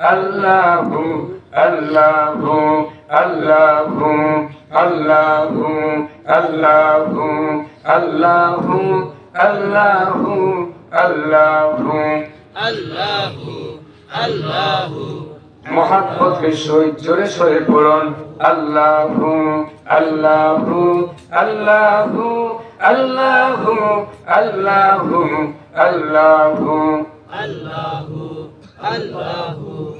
আল্লাহ আল্লাহ আল্লাহ আল্লাহ আল্লাহ আল্লাহ আল্লাহ আল্লাহ আল্লাহু আল্লাহু মহাব্বতের সহিত জোরে সরে পড়ুন আল্লাহ আল্লাহ আল্লাহ আল্লাহ আল্লাহ আল্লাহ আল্লাহু আল্লাহু আল্লাহ